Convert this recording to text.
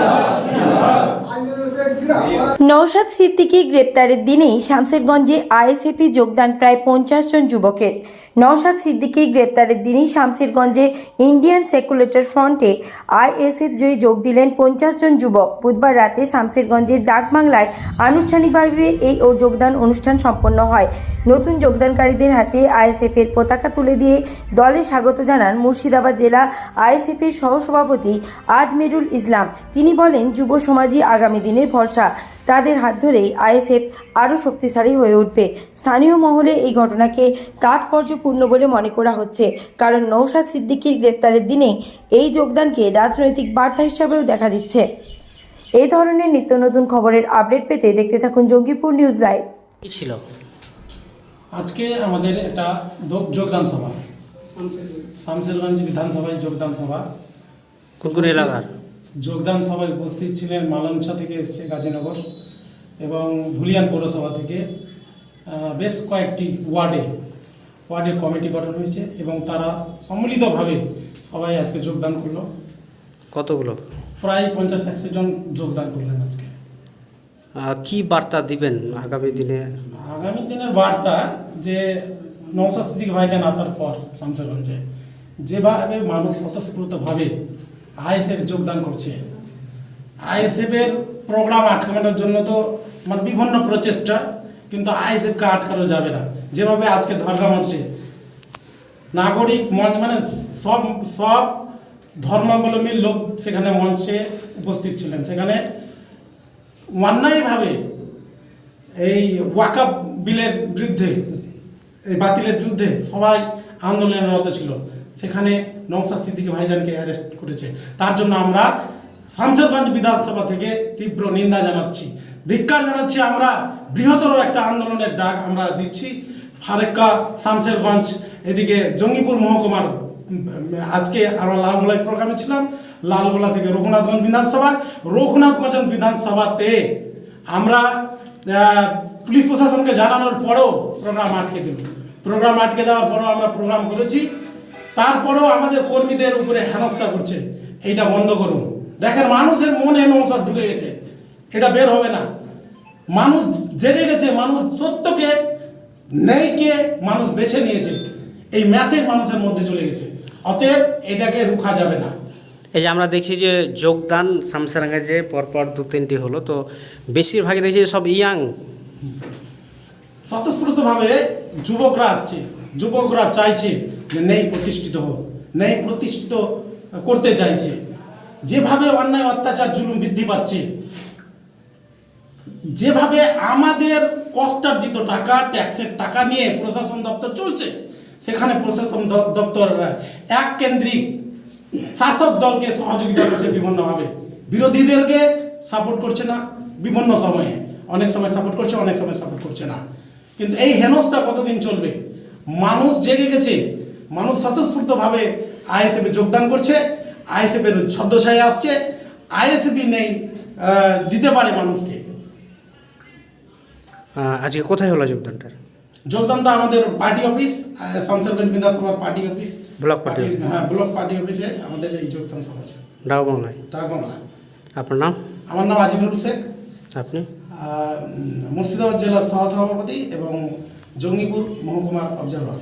하라 নওশাদ সিদ্দিকী গ্রেপ্তারের দিনেই শামসেরগঞ্জে আইএসএফে যোগদান প্রায় পঞ্চাশ জন যুবকের। নওশাদ সিদ্দিকী গ্রেপ্তারের দিনেই শামসেরগঞ্জে ইন্ডিয়ান সেকুলেটর ফ্রন্টে আইএসএফ জয়ী যোগ দিলেন পঞ্চাশ জন যুবক। বুধবার রাতে শামসেরগঞ্জের ডাকবাংলায় আনুষ্ঠানিকভাবে এই ও যোগদান অনুষ্ঠান সম্পন্ন হয়। নতুন যোগদানকারীদের হাতে আইএসএফ এর পতাকা তুলে দিয়ে দলে স্বাগত জানান মুর্শিদাবাদ জেলা আইএসএফ এর সহসভাপতি আজমেরুল ইসলাম। তিনি বলেন, যুব সমাজই আগামী দিনের ভরসা তাদের হাত ধরেই আইএসএফ আরও শক্তিশালী হয়ে উঠবে। স্থানীয় মহলে এই ঘটনাকে তাৎপর্যপূর্ণ বলে মনে করা হচ্ছে। কারণ নৌশাদ সিদ্দিকীর গ্রেপ্তারের দিনে এই যোগদানকে রাজনৈতিক বার্তা হিসাবেও দেখা দিচ্ছে। এই ধরনের নিত্য নতুন খবরের আপডেট পেতে দেখতে থাকুন জঙ্গিপুর নিউজ লাইভ। কি ছিল? আজকে আমাদের একটা দো- যোগদান সভা। শামসেরগঞ্জ বিধানসভায় যোগদান সভা। কোন কোন এলাকার? যোগদান সভায় উপস্থিত ছিলেন মালঞ্চা থেকে এসছে গাজীনগর এবং ধুলিয়ান পৌরসভা থেকে বেশ কয়েকটি ওয়ার্ডে ওয়ার্ডের কমিটি গঠন হয়েছে এবং তারা সম্মিলিতভাবে সবাই আজকে যোগদান করল। কতগুলো? প্রায় পঞ্চাশ একশো জন যোগদান করলেন আজকে। কি বার্তা দিবেন আগামী দিনে? আগামী দিনের বার্তা যে নৌশা সিদ্দিক ভাইজান আসার পর শামসেরগঞ্জে যেভাবে মানুষ স্বতঃস্ফূর্তভাবে আইএসএফ যোগদান করছে। আইএসএফের প্রোগ্রাম আটকানোর জন্য তো মানে বিভিন্ন প্রচেষ্টা, কিন্তু আইএসএফকে আটকানো যাবে না। যেভাবে আজকে ধর্ণা মঞ্চে নাগরিক মঞ্চ মানে সব সব ধর্মাবলম্বী লোক সেখানে মঞ্চে উপস্থিত ছিলেন। সেখানে অন্যায়ভাবে এই ওয়াকাপ বিলের বিরুদ্ধে, এই বাতিলের বিরুদ্ধে সবাই আন্দোলনরত ছিল। সেখানে নৌসাদ সিদ্দিকী ভাইজানকে অ্যারেস্ট করেছে। তার জন্য আমরা শামসেরগঞ্জ বিধানসভা থেকে তীব্র নিন্দা জানাচ্ছি। ধিক্কার জানাচ্ছি আমরা বৃহত্তর একটা আন্দোলনের ডাক আমরা দিচ্ছি। ফারেক্কা, শামসেরগঞ্জ, এদিকে জঙ্গিপুর মহকুমার আজকে আমরা লালগোলায় প্রোগ্রামে ছিলাম। লালগোলা থেকে রঘুনাথগঞ্জ বিধানসভা, রঘুনাথগঞ্জ বিধানসভাতে আমরা পুলিশ প্রশাসনকে জানানোর পরেও প্রোগ্রাম আটকে দিল। প্রোগ্রাম আটকে দেওয়ার পরেও আমরা প্রোগ্রাম করেছি। তারপরেও আমাদের কর্মীদের উপরে হেনস্থা করছে। এইটা বন্ধ করুন। দেখেন মানুষের মনে নৌসাদ ঢুকে গেছে। এটা বের হবে না। মানুষ জেগে গেছে মানুষ সত্যকে নেইকে মানুষ বেছে নিয়েছে। এই মেসেজ মানুষের মধ্যে চলে গেছে। অতএব এটাকে রুখা যাবে না। এই যে আমরা দেখছি যে যোগদান শামসারাঙ্গাজে পরপর দু তিনটি হলো তো বেশিরভাগই দেখছি সব ইয়াং। স্বতঃস্ফূর্তভাবে যুবকরা আসছে যুবকরা চাইছে। যে নেই প্রতিষ্ঠিত হোক। নেই প্রতিষ্ঠিত করতে চাইছে। যেভাবে অন্যায় অত্যাচার জুলুম বৃদ্ধি পাচ্ছে, যেভাবে আমাদের কষ্টার্জিত টাকা, ট্যাক্সের টাকা নিয়ে প্রশাসন দপ্তর চলছে, সেখানে প্রশাসন দপ্তর এক কেন্দ্রিক শাসক দলকে সহযোগিতা করছে বিভিন্নভাবে। বিরোধীদেরকে সাপোর্ট করছে না, বিভিন্ন সময়ে। অনেক সময় সাপোর্ট করছে, অনেক সময় সাপোর্ট করছে না। কিন্তু এই হেনস্থা কতদিন চলবে? মানুষ জেগে গেছে। মানুষ স্বতঃস্ফূর্তভাবে আইএসএফে যোগদান করছে আইএসএফের ছদ্মছায় আসছে আইএসএফই নেই দিতে পারে মানুষকে। আজকে কোথায় হলো যোগদানটা? যোগদানটা আমাদের পার্টি অফিস শামসেরগঞ্জ বিধানসভার party office. Block party office. হ্যাঁ ব্লক পার্টি অফিসে আমাদের এই যোগদান সভা ছিল। বাংলায়। বাংলা। আপনার নাম? আমার নাম আজিমুল শেখ। আপনি? মুর্শিদাবাদ জেলার সহসভাপতি এবং জঙ্গিপুর মহকুমার অবজারভার।